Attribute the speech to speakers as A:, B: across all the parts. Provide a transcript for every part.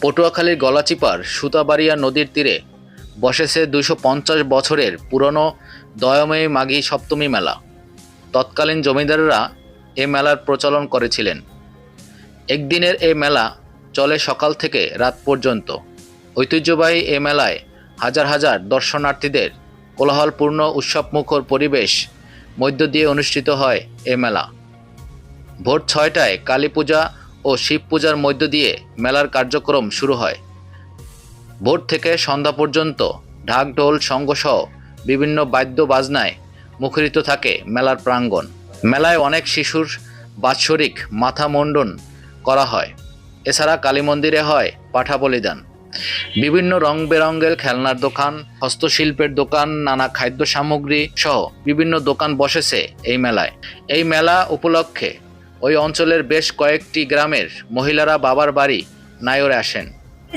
A: পটুয়াখালীর গলাচিপার সুতাবাড়িয়া নদীর তীরে বসেছে দুশো পঞ্চাশ বছরের পুরনো দয়াময়ী মাঘী সপ্তমী মেলা। তৎকালীন জমিদাররা এ মেলার প্রচলন করেছিলেন। একদিনের এ মেলা চলে সকাল থেকে রাত পর্যন্ত। ঐতিহ্যবাহী এ মেলায় হাজার হাজার দর্শনার্থীদের কোলাহলপূর্ণ উৎসবমুখর পরিবেশ মধ্য দিয়ে অনুষ্ঠিত হয় এ মেলা। ভোর ছয়টায় কালী পূজা ও শিব পূজার মধ্য দিয়ে মেলার কার্যক্রম শুরু হয়। ভোর থেকে সন্ধ্যা পর্যন্ত ঢাকঢোল, সঙ্গসহ বিভিন্ন বাদ্য বাজনায় মুখরিত থাকে মেলার প্রাঙ্গণ। মেলায় অনেক শিশুর বাৎসরিক মাথা মুন্ডন করা হয়। এছাড়া কালী মন্দিরে হয় পাঠা বলিদান। বিভিন্ন রং বেরঙের খেলনার দোকান, হস্তশিল্পের দোকান, নানা খাদ্য সামগ্রী সহ বিভিন্ন দোকান বসেছে এই মেলায়। এই মেলা উপলক্ষে ওই অঞ্চলের বেশ কয়েকটি গ্রামের মহিলারা বাবার বাড়ি নায়রে আসেন।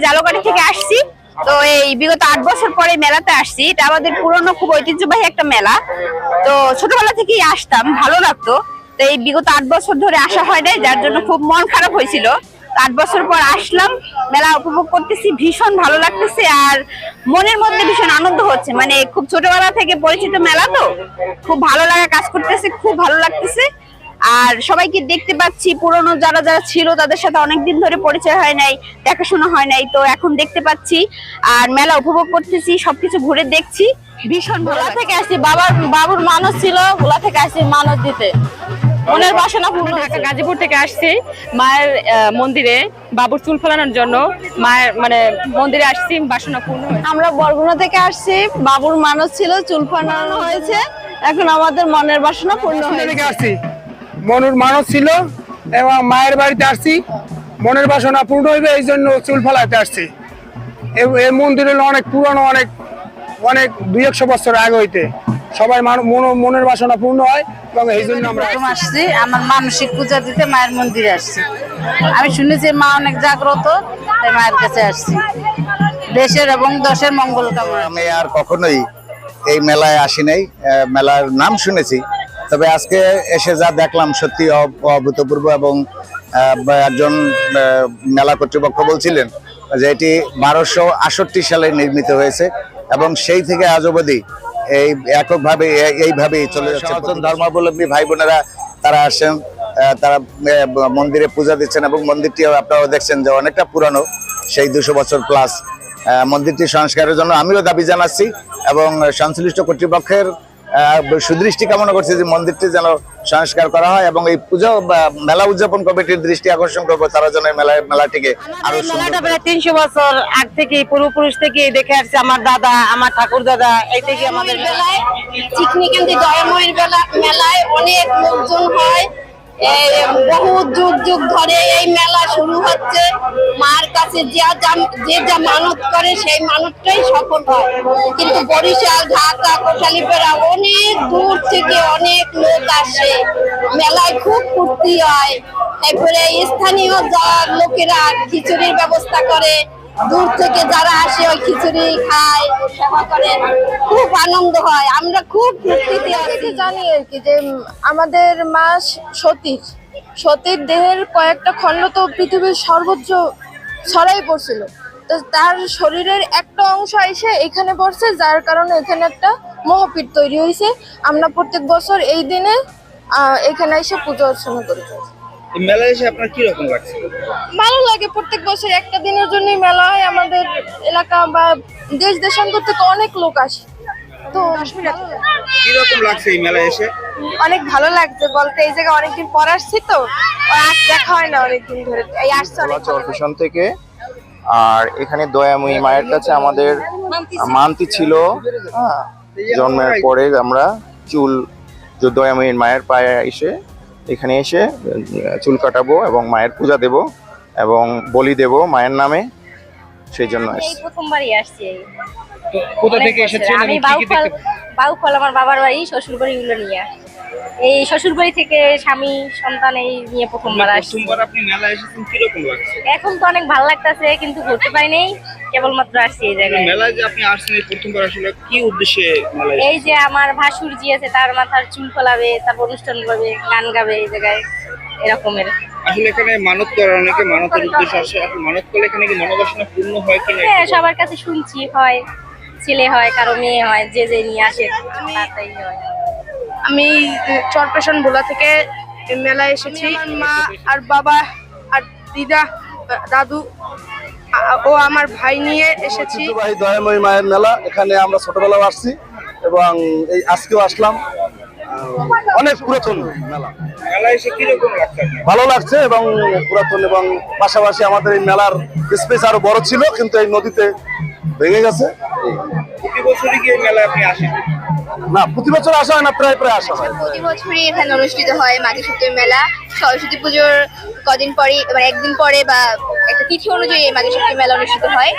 B: জালকাঠি থেকে আসছি। তো এই বিগত আট বছর পরে মেলাতে আসছি। এটা আমাদের পুরনো, খুব ঐতিহ্যবাহী একটা মেলা। তো ছোটবেলা থেকেই আসতাম, ভালো লাগতো। তো এই বিগত আট বছর ধরে আসা হয় নাই, যার জন্য খুব মন খারাপ হয়েছিল। আট বছর পর আসলাম, মেলা উপভোগ করতেছি, ভীষণ ভালো লাগতেছে আর মনের মধ্যে ভীষণ আনন্দ হচ্ছে। মানে খুব ছোটবেলা থেকে পরিচিত মেলা তো, খুব ভালো লাগা কাজ করতেছে, খুব ভালো লাগতেছে। আর সবাইকে দেখতে পাচ্ছি পুরনো যারা যারা ছিল তাদের সাথে অনেকদিন ধরে পরিচয় হয় নাই দেখাশোনা হয় নাই তো এখন দেখতে পাচ্ছি। আর মেলা উপভোগ করতেছি সবকিছু ঘুরে দেখছি। ভীষণ ভোলা
C: থেকে আসছি বাবার বাবুর মানুষ ছিল ভোলা থেকে আসছি মানুষ দিতে। মনের বাসনা পূর্ণ
D: ঢাকা গাজীপুর থেকে আসছি মায়ের আহ, মন্দিরে বাবুর চুল ফেলানোর জন্য। মায়ের মানে মন্দিরে আসছি বাসনা পূর্ণ
C: আমরা বরগুনা থেকে আসছি বাবুর মানুষ ছিল চুল ফানানো হয়েছে। এখন আমাদের মনের বাসনা পূর্ণ হয়েছে।
E: আসছি। মনুর মানুষ ছিল এবং মায়ের বাড়িতে আসছি। মনের বাসনা পূর্ণ হইবে এই জন্য চুল ফালাতে আসছি। এ- এই মন্দির হলো অনেক পুরনো অনেক অনেক দুই একশো বছর আগে হইতে। সবাই মানু- মন- মনের বাসনা পূর্ণ হয় এবং এই জন্য আমরা
C: আসছি। আমার মানসিক পূজা দিতে মায়ের মন্দিরে আসছি। আমি শুনেছি মা অনেক জাগ্রত তাই মায়ের কাছে আসছি। দেশের এবং দশের মঙ্গল কামনা।
F: আমি আর কখনোই এই মেলায় আসি নাই। মেলার নাম শুনেছি তবে আজকে এসে যা দেখলাম সত্যি অভূতপূর্ব এবং একজন মেলা কর্তৃপক্ষ বলছিলেন যে এটি বারোশো আষট্টি সালে নির্মিত হয়েছে এবং সেই থেকে আজ অবধি এই এককভাবে এইভাবেই চলে যাচ্ছে ধর্মাবলম্বী ভাই বোনেরা তারা আসেন তারা মন্দিরে পূজা দিচ্ছেন এবং মন্দিরটি আপনারা দেখছেন যে অনেকটা পুরানো সেই দুশো বছর প্লাস মন্দিরটি সংস্কারের জন্য আমিও দাবি জানাচ্ছি এবং সংশ্লিষ্ট কর্তৃপক্ষের সুদৃষ্টি কামনা করছি যে মন্দিরটি যেন সংস্কার করা হয় এবং এই পুজো মেলা উদযাপন কমিটির দৃষ্টি আকর্ষণ করব তারা যেন মেলা মেলাটিকে আরও
C: মেলাটা প্রায় তিনশো বছর আগ থেকে পূর্বপুরুষ থেকে দেখে আসছে আমার দাদা আমার ঠাকুর দাদা এই থেকে আমাদের
B: মেলায় কিন্তু মেলায় অনেক লোকজন হয়। বহু যুগ যুগ ধরে এই মেলা শুরু হচ্ছে। মার কাছে যা যা- যে মানত করে সেই মানতটাই সফল হয়। কিন্তু বরিশাল, ঢাকা কোটালীপাড়া অনেক দূর থেকে অনেক লোক আসে। মেলায় খুব ফুর্তি হয়। তারপরে স্থানীয় যা লোকেরা খিচুড়ির ব্যবস্থা করে দূর থেকে যারা আসে, ওই খিচুড়ি খায়, সেবা করে খুব আনন্দ হয়। আমরা খুব
G: জানি আর কি যে, আমাদের মাস সতীর। সতীর দেহের কয়েকটা খণ্ড তো পৃথিবীর সর্বোচ্চ ছড়াই পড়ছিল। তো তার শরীরের একটা অংশ এসে এখানে পড়ছে, যার কারণে এখানে একটা মহাপীঠ তৈরি হয়েছে। আমরা প্রত্যেক বছর এই দিনে এখানে এসে পুজো অর্চনা করি
H: মেলায় এসে আপনার কি রকম লাগছে?
G: ভালো লাগে প্রত্যেক বছর একটা দিনের জন্যই মেলা হয়। আমাদের এলাকা বা দেশ দেশান্তর থেকে অনেক লোক আসে। তো ভালো লাগে।
H: কি রকম লাগছে এই মেলায় এসে?
G: অনেক ভালো লাগছে বলতে এই জায়গায় অনেকদিন পর আসছি তো। আর দেখা হয় না অনেকদিন ধরে। এই আসছে অনেক
I: থেকে। আর এখানে দয়াময়ী মায়ের কাছে আমাদের মানতি ছিল। হ্যাঁ, জন্মের পরে আমরা চুল যে দয়াময়ীর মায়ের পায়ে এসে এখানে এসে চুল কাটাবো এবং মায়ের পূজা দেব এবং বলি দেব মায়ের নামে সেই জন্য এসেছি।
B: প্রথমবারই আসছি
H: কোথা থেকে এসেছেন
B: আমি বাউফল বাউফল আমার বাবার বাড়ি শ্বশুর বাড়ি গুলো নিয়ে। এই শ্বশুর বাড়ি থেকে স্বামী সন্তান এই নিয়ে প্রথমবার আসছি।
H: প্রথমবার আপনি মেলায় এসেছেন কি রকম লাগছে?
B: এখন তো অনেক ভালো লাগতেছে কিন্তু ঘুরতে পাই নাই কেবলমাত্র আসছি এই জায়গায়।
H: মেলায় যে আপনি আসছেন এই প্রথমবার আসলে কি উদ্দেশ্যে মেলায়
B: এই যে আমার ভাসুর জি আছে তার মাথার চুল ফলাবে তারপর অনুষ্ঠান করবে গান গাবে এই জায়গায়
D: এরকমের।
J: আসলে এখানে মানত করে অনেকে মানতের উদ্দেশ্যে আসে আসলে মানত করলে এখানে কি মনোবাসনা পূর্ণ হয় কিনা
D: হ্যাঁ সবার কাছে শুনছি হয় ছেলে হয় কারও মেয়ে হয় যে যে নিয়ে আসে তাই হয়।
K: আমি চরপেশন ভোলা থেকে এই মেলায় এসেছি। আমার মা আর বাবা আর দিদা দাদু ও আমার ভাই নিয়ে এসেছি।
L: ঐতিহ্যবাহী দয়াময়ী মায়ের মেলা এখানে আমরা ছোটবেলাও আসছি এবং এই আজকেও আসলাম। অনেক পুরাতন মেলা।
J: মেলায় এসে কীরকম লাগছে
L: ভালো লাগছে এবং পুরাতন এবং পাশাপাশি আমাদের এই মেলার স্পেস আরও বড় ছিল কিন্তু এই নদীতে ভেঙে গেছে।
J: প্রতি বছরই কি এই মেলায় আপনি আসেন?
L: না, প্রতি বছর আসা হয় না, প্রায় প্রায় আসা হয়।
M: প্রতি বছরই এখানে অনুষ্ঠিত হয় মাঘী সপ্তমী মেলা। সরস্বতী পুজোর কদিন পরে মানে একদিন পরে বা একটা তিথি অনুযায়ী এই মাঘী সপ্তমী মেলা অনুষ্ঠিত হয়।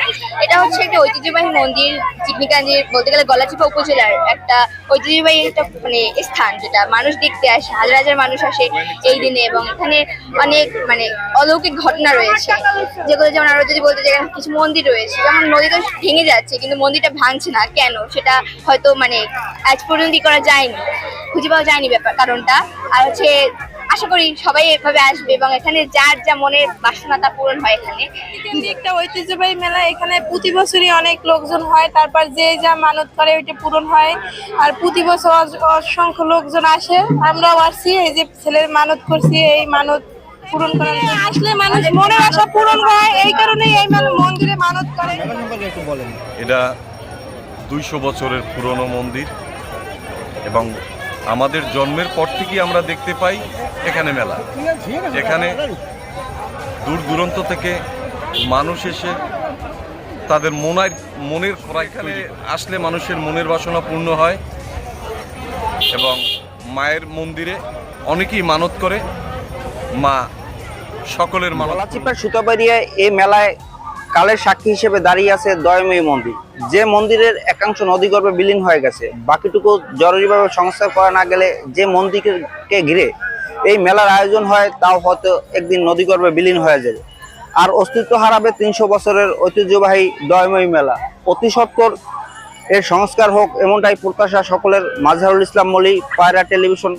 M: এটা হচ্ছে একটা ঐতিহ্যবাহী মন্দির চিকনিকাঞ্জির বলতে গেলে গলাচিপা উপজেলার একটা ঐতিহ্যবাহী একটা মানে স্থান, যেটা মানুষ দেখতে আসে, হাজার হাজার মানুষ আসে এই দিনে এবং এখানে অনেক মানে অলৌকিক ঘটনা রয়েছে। যেগুলো যেমন আরও যদি বলতে এখানে কিছু মন্দির রয়েছে, যেমন নদী তো ভেঙে যাচ্ছে, কিন্তু মন্দিরটা ভাঙছে না। কেন? সেটা হয়তো মানে আজ পর্যন্ত করা যায়নি, খুঁজে পাওয়া যায়নি ব্যাপার, কারণটা। আর হচ্ছে আশা করি সবাই এভাবে আসবে এবং এখানে যার যা মনের বাসনা তা পূরণ হয় এখানে।
K: একটা ঐতিহ্যবাহী মেলা এখানে প্রতি বছরই অনেক লোকজন হয় তারপর যে যা মানত করে ওইটা পূরণ হয়। আর প্রতি বছর অসংখ্য লোকজন আসে। আমরাও আসছি এই যে ছেলের মানত করছি এই মানত পূরণ করার জন্য। আসলে মানুষ মনের আশা পূরণ হয় এই কারণেই এই মানে মন্দিরে মানত করে।
N: এটা দুইশো বছরের পুরনো মন্দির এবং আমাদের জন্মের পর থেকেই আমরা দেখতে পাই এখানে মেলা। এখানে দূর দূরান্ত থেকে মানুষ এসে তাদের মনের মনের এখানে আসলে মানুষের মনের বাসনা পূর্ণ হয় এবং মায়ের মন্দিরে অনেকেই মানত করে। মা সকলের মানত
H: সুতাবাড়িয়া এই মেলায় কালের সাক্ষী হিসেবে দাঁড়িয়ে আছে দয়ময়ী মন্দির। যে মন্দিরের একাংশ নদীগর্ভে বিলীন হয়ে গেছে। বাকিটুকু জরুরিভাবে সংস্কার করা না গেলে যে মন্দিরকে ঘিরে এই মেলার আয়োজন হয়, তাও হয়তো একদিন নদীগর্ভে বিলীন হয়ে যাবে আর অস্তিত্ব হারাবে তিনশো বছরের ঐতিহ্যবাহী দয়ময়ী মেলা। অতি সত্বর এর সংস্কার হোক এমনটাই প্রত্যাশা সকলের। মাঝহারুল ইসলাম মলি পায়রা টেলিভিশন।